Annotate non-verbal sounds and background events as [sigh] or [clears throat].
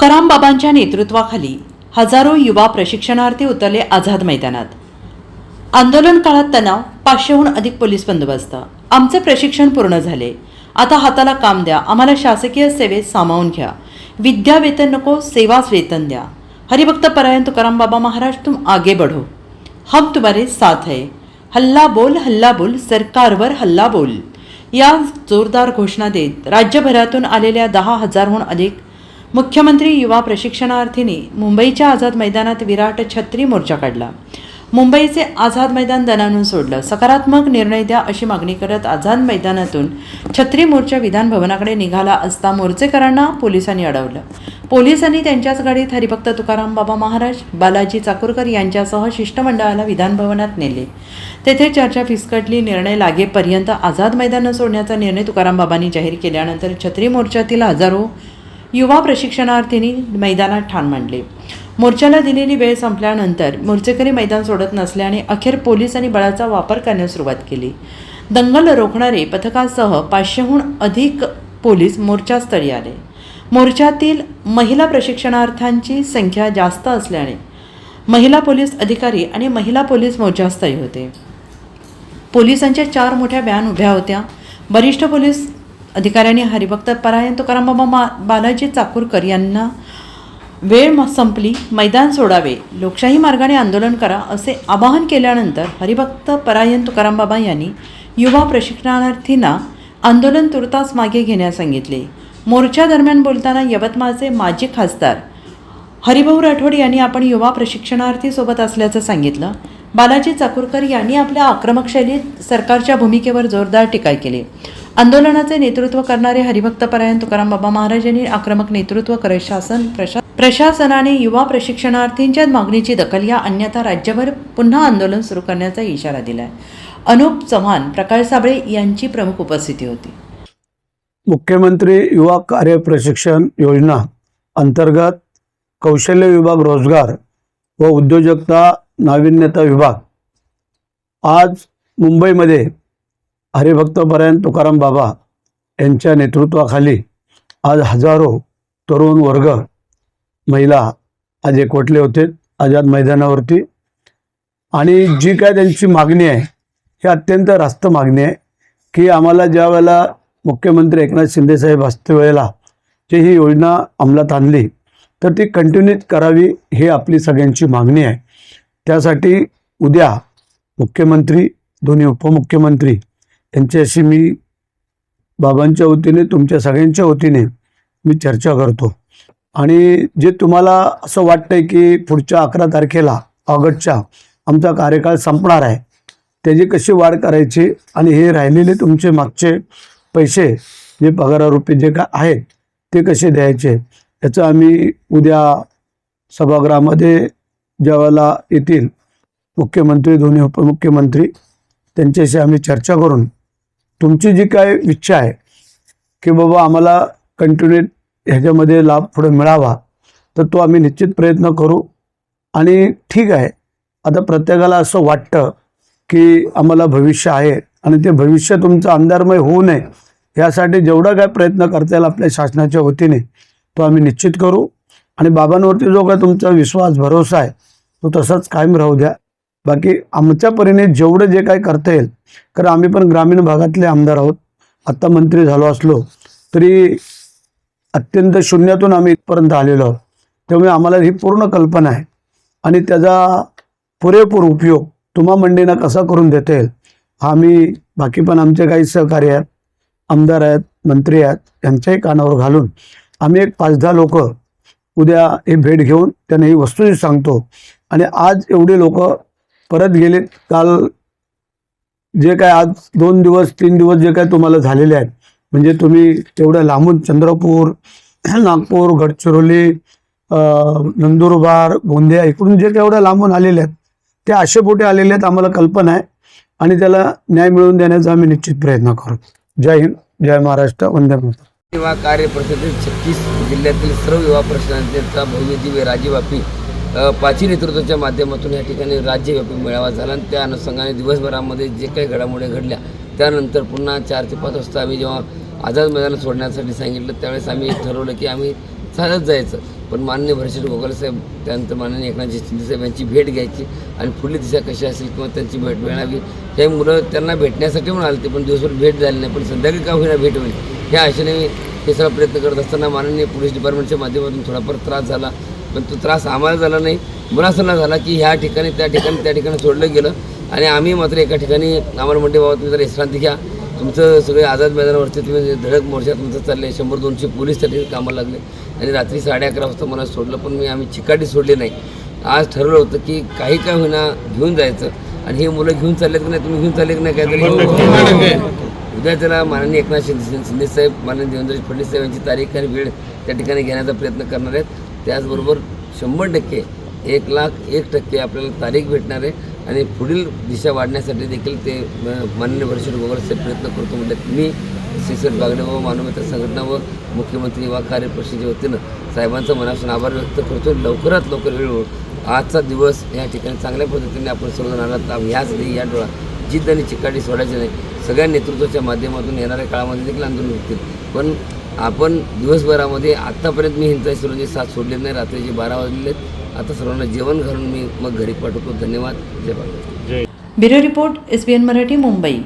तुकाराम बाबांच्या नेतृत्वाखाली हजारो युवा प्रशिक्षणार्थी उतरले आझाद मैदानात. आंदोलन काळात तणाव पाचशेहून अधिक पोलीस बंदोबस्त. आमचे प्रशिक्षण पूर्ण झाले. आता हाताला काम द्या. आम्हाला शासकीय सेवेत सामावून घ्या. विद्या वेतन नको सेवाच वेतन द्या. हरिभक्त परायण तुकाराम बाबा महाराज तुम आगे बढ़ो. हम तुम्हारे साथ है. हल्ला बोल हल्ला बोल सरकारवर हल्ला बोल. या जोरदार घोषणा देत राज्यभरातून आलेल्या दहा हजारहून अधिक मुख्यमंत्री युवा प्रशिक्षणार्थींनी मुंबईच्या आझाद मैदानात विराट छत्री मोर्चा काढला. मुंबईचे आझाद मैदान दणानून सोडलं. सकारात्मक निर्णय द्या अशी मागणी करत आझाद मैदानातून छत्री मोर्चा विधान भवनाकडे निघाला असता मोर्चेकरांना पोलिसांनी अडवलं. पोलिसांनी त्यांच्याच गाडीत हरिभक्त तुकाराम बाबा महाराज बालाजी चाकूरकर यांच्यासह शिष्टमंडळाला विधानभवनात नेले. तेथे चर्चा फिसकटली. निर्णय लागेपर्यंत आझाद मैदानं सोडण्याचा निर्णय तुकाराम बाबांनी जाहीर केल्यानंतर छत्री मोर्चातील हजारो युवा प्रशिक्षणार्थींनी मैदानात ठाण मांडले. मोर्चाला दिलेली वेळ संपल्यानंतर मोर्चेकरी मैदान सोडत नसल्याने अखेर पोलिसांनी बळाचा वापर करण्यास सुरुवात केली. दंगल रोखणारे पथकासह पाचशेहून अधिक पोलीस मोर्चास्थळी आले. मोर्चातील महिला प्रशिक्षणार्थ्यांची संख्या जास्त असल्याने महिला पोलीस अधिकारी आणि महिला पोलीस मोर्चास्थळी होते. पोलिसांच्या चार मोठ्या व्हॅन उभ्या होत्या. वरिष्ठ पोलीस अधिकाऱ्यांनी हरिभक्त परायण तुकारामबाबा मा बालाजी चाकूरकर यांना वेळ संपली मैदान सोडावे लोकशाही मार्गाने आंदोलन करा असे आवाहन केल्यानंतर हरिभक्त परायण तुकारामबाबा यांनी युवा प्रशिक्षणार्थींना आंदोलन तुर्तास मागे घेण्यास सांगितले. मोर्चा दरम्यान बोलताना यवतमाळचे माजी खासदार हरिभाऊ राठोड यांनी आपण युवा प्रशिक्षणार्थीसोबत असल्याचं सांगितलं. बालाजी चाकूरकर यांनी आपल्या आक्रमक शैलीत सरकारच्या भूमिकेवर जोरदार टीका केली. आंदोलनाचे नेतृत्व करणारे हरिभक्त परायण तुकाराम बाबा महाराज यांनी आक्रमक नेतृत्व करत शासन प्रशा प्रशासनाने युवा प्रशिक्षणार्थींच्या मागणीची दखल घ्या अन्यथा राज्यभर पुन्हा आंदोलन सुरू करण्याचा इशारा दिलाय. अनुप चव्हाण प्रकाश साबळे यांची प्रमुख उपस्थिती होती. मुख्यमंत्री युवा कार्य प्रशिक्षण योजना अंतर्गत कौशल्य विभाग रोजगार व उद्योजकता नाविन्यता विभाग आज मुंबईमध्ये हरिभक्तपरायण तुकाराम बाबा यांच्या नेतृत्वाखाली आज हजारो तरुण वर्ग महिला आज एकवटले होते आझाद मैदानावरती. आणि जी काय त्यांची मागणी आहे ही अत्यंत रास्त मागणी आहे की आम्हाला ज्या वेळेला मुख्यमंत्री एकनाथ शिंदेसाहेब असते वेळेला जी ही योजना अंमलात आणली तर ती कंटिन्यू करावी ही आपली सगळ्यांची मागणी आहे. त्यासाठी उद्या मुख्यमंत्री दोन्ही उपमुख्यमंत्री यांच्याशी मी बाबांच्या वतीने तुमच्या सगळ्यांच्या वतीने मी चर्चा करतो. आणि जे तुम्हाला असं वाटतंय की पुढच्या अकरा तारखेला ऑगस्टच्या आमचा कार्यकाळ संपणार आहे त्याची कशी वाढ करायची आणि हे राहिलेले तुमचे मागचे पैसे जे पगारारूपी जे काय आहेत ते कसे द्यायचे याचं आम्ही उद्या सभागृहामध्ये ज्यावेळेला येतील मुख्यमंत्री दोन्ही उपमुख्यमंत्री त्यांच्याशी आम्ही चर्चा करून तुमची जी काय इच्छा आहे की बाबा आम्हाला कंटिन्यू ह्याच्यामध्ये लाभ पुढे मिळावा तर तो आम्ही निश्चित प्रयत्न करू. आणि ठीक आहे आता प्रत्येकाला असं वाटतं की आम्हाला भविष्य आहे आणि ते भविष्य तुमचं अंधारमय होऊ नये यासाठी जेवढा काय प्रयत्न करता येईल आपल्या शासनाच्या वतीने तो आम्ही निश्चित करू. आणि बाबांवरती जो काय तुमचा विश्वास भरोसा आहे तो तसाच कायम राहू द्या. बाकी आमच्या परीने जेवढं जे काय करता येईल कारण आम्ही पण ग्रामीण भागातले आमदार आहोत आत्ता मंत्री झालो असलो तरी अत्यंत शून्यातून आम्ही इथपर्यंत आलेलो आहोत. त्यामुळे आम्हाला ही पूर्ण कल्पना आहे. आणि त्याचा पुरेपूर उपयोग तुम्हा मंडळींना कसा करून देता येईल हा आम्ही बाकी पण आमचे काही सहकारी आहेत आमदार आहेत मंत्री आहेत यांच्याही कानावर घालून आम्ही एक पाच दहा लोक उद्या हे भेट घेऊन त्यांना ही वस्तू सांगतो. आणि आज एवढे लोक परत गेलेत काल जे काय आज दोन दिवस तीन दिवस जे काय तुम्हाला झालेले आहेत म्हणजे तुम्ही तेवढ्या लांबून चंद्रपूर [clears throat] नागपूर गडचिरोली नंदुरबार गोंदिया इकडून जे तेवढ्या एवढ्या लांबून आलेले आहेत ते असे पोटे आलेले आहेत आम्हाला कल्पना आहे. आणि त्याला न्याय मिळवून देण्याचा आम्ही निश्चित प्रयत्न करू. जय हिंद जय महाराष्ट्र वंदे मातरम. युवा कार्य परिषदेत छत्तीस जिल्ह्यातील सर्व युवा प्रश्नांचा भव्य दिव्य पाची नेतृत्वाच्या माध्यमातून या ठिकाणी राज्यव्यापी मेळावा झाला आणि त्या अनुषंगाने दिवसभरामध्ये जे काही घडामोडी घडल्या त्यानंतर पुन्हा चार ते पाच वाजता आम्ही जेव्हा आझाद मैदान सोडण्यासाठी सांगितलं त्यावेळेस आम्ही ठरवलं की आम्ही चालत जायचं. पण माननीय भरशेट गोगाल साहेब त्यानंतर माननीय एकनाथ शिंदे साहेब यांची भेट घ्यायची आणि पुढली दिशा कशी असेल किंवा त्यांची भेट मिळावी हे मुलं त्यांना भेटण्यासाठी म्हणून आले ते पण दिवसभर भेट झाली नाही पण संध्याकाळी का होईना भेट होईल? ह्या आशेने मी हे सगळा प्रयत्न करत असताना माननीय पोलीस डिपार्टमेंटच्या माध्यमातून थोडाफार त्रास झाला. पण तो त्रास आम्हाला झाला नाही. मुलासंना झाला की ह्या ठिकाणी त्या ठिकाणी त्या ठिकाणी सोडलं गेलं. आणि आम्ही मात्र एका ठिकाणी आम्हाला म्हणते बाबा तुम्ही जरा विश्रांती घ्या. तुमचं सगळे आझाद मैदानावरती तुम्ही धडक मोर्चा तुमचं चालले शंभर दोनशे पोलीस त्या ठिकाणी कामाला लागले. आणि रात्री साडे अकरा वाजता मला सोडलं पण मी आम्ही चिकाटी सोडली नाही. आज ठरवलं होतं की काही काय होईना घेऊन जायचं. आणि हे मुलं घेऊन चाललेत की नाही? तुम्ही घेऊन चालले की नाही काहीतरी? उद्या त्याला माननीय एकनाथ शिंदे शिंदे साहेब माननीय देवेंद्र फडणवीस साहेब यांची तारीख आणि वेळ त्या ठिकाणी घेण्याचा प्रयत्न करणार आहेत. त्याचबरोबर शंभर टक्के एक लाख एक टक्के आपल्याला तारीख भेटणार आहे आणि पुढील दिशा वाढण्यासाठी देखील ते अ, माननीय भरशेट गोगलचे प्रयत्न करतो म्हणजे मी श्रीसर बागडे व मानवता संघटना व मुख्यमंत्री युवा कार्य वतीनं साहेबांचा मनापासून आभार व्यक्त करतो. लवकरात लवकर वेळ आजचा दिवस या ठिकाणी चांगल्या पद्धतीने आपण सर्वजण आलात. ह्याच नाही या डोळा जिद्द आणि चिकाटी सोडायची नाही. सगळ्या नेतृत्वाच्या माध्यमातून येणाऱ्या काळामध्ये देखील आंदोलन होतील. पण आपण दिवसभरामध्ये आत्तापर्यंत मी हिंसा सर्वांची साथ सोडले नाही रात्रीचे बारा वाजलेले आहेत. आता सर्वांना जेवण घालून मी मग घरी पाठवतो. धन्यवाद. जय Bharat. Bureau report S B N Marathi Mumbai.